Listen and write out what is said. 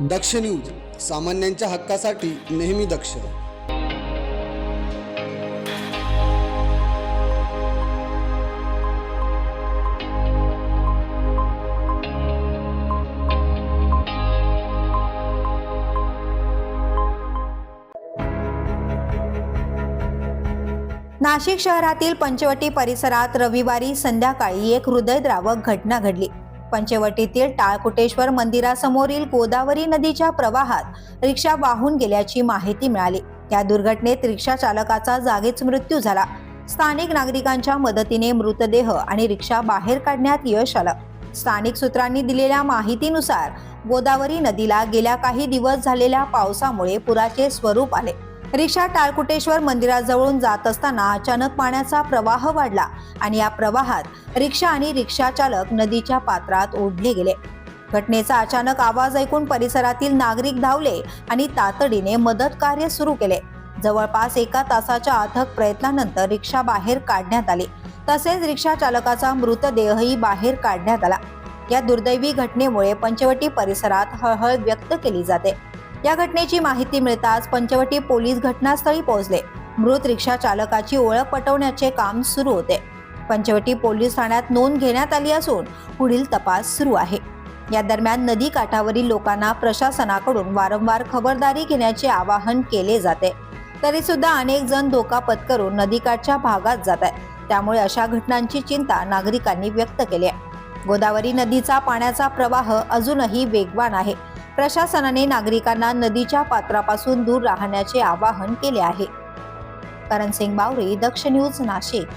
दक्ष news सामान्यांच्या हक्कासाठी नेहमी दक्ष. नाशिक शहरातील पंचवटी परिसरात रविवारी संध्याकाळी एक हृदयद्रावक घटना घडली. पंचवटीतील टाळकुटेश्वर मंदिरासमोरील गोदावरी नदीच्या प्रवाहात रिक्षा वाहून गेल्याची माहिती मिळाली. या दुर्घटनेत रिक्षा चालकाचा जागीच मृत्यू झाला. स्थानिक नागरिकांच्या मदतीने मृतदेह आणि रिक्षा बाहेर काढण्यात यश आलं. स्थानिक सूत्रांनी दिलेल्या माहितीनुसार गोदावरी नदीला गेल्या काही दिवस झालेल्या पावसामुळे पुराचे स्वरूप आले. रिक्षा टाळकुटेश्वर मंदिराजवळून जात असताना अचानक पाण्याचा प्रवाह वाढला आणि या प्रवाहात रिक्षा आणि रिक्षा चालक नदीच्या पात्रात ओढले गेले. घटनेचा अचानक आवाज ऐकून परिसरातील नागरिक धावले आणि तातडीने मदत कार्य सुरू केले. जवळपास एका तासाच्या अथक प्रयत्नानंतर रिक्षा बाहेर काढण्यात आली. तसेच रिक्षा चालकाचा मृतदेहही बाहेर काढण्यात आला. या दुर्दैवी घटनेमुळे पंचवटी परिसरात हळहळ व्यक्त केली जाते. या घटनेची माहिती मिळताच पंचवटी पोलीस घटनास्थळी पोहोचले. मृत रिक्षा चालकाची ओळख पटवण्याचे काम सुरू होते. पंचवटी पोलीस ठाण्यात नोंद घेण्यात आली असून पुढील तपास सुरू आहे. या दरम्यान नदी काठावरील लोकांना प्रशासनाकडून वारंवार खबरदारी घेण्याचे आवाहन केले जाते. तरी सुद्धा अनेक जण धोका पत्करून नदीकाठच्या भागात जात आहे त्यामुळे अशा घटनांची चिंता नागरिकांनी व्यक्त केली आहे. गोदावरी नदीचा पाण्याचा प्रवाह अजूनही वेगवान आहे. प्रशासनाने नागरिकांना नदीच्या पात्रापासून दूर राहण्याचे आवाहन केले आहे. करण सिंग दक्ष न्यूज नाशिक.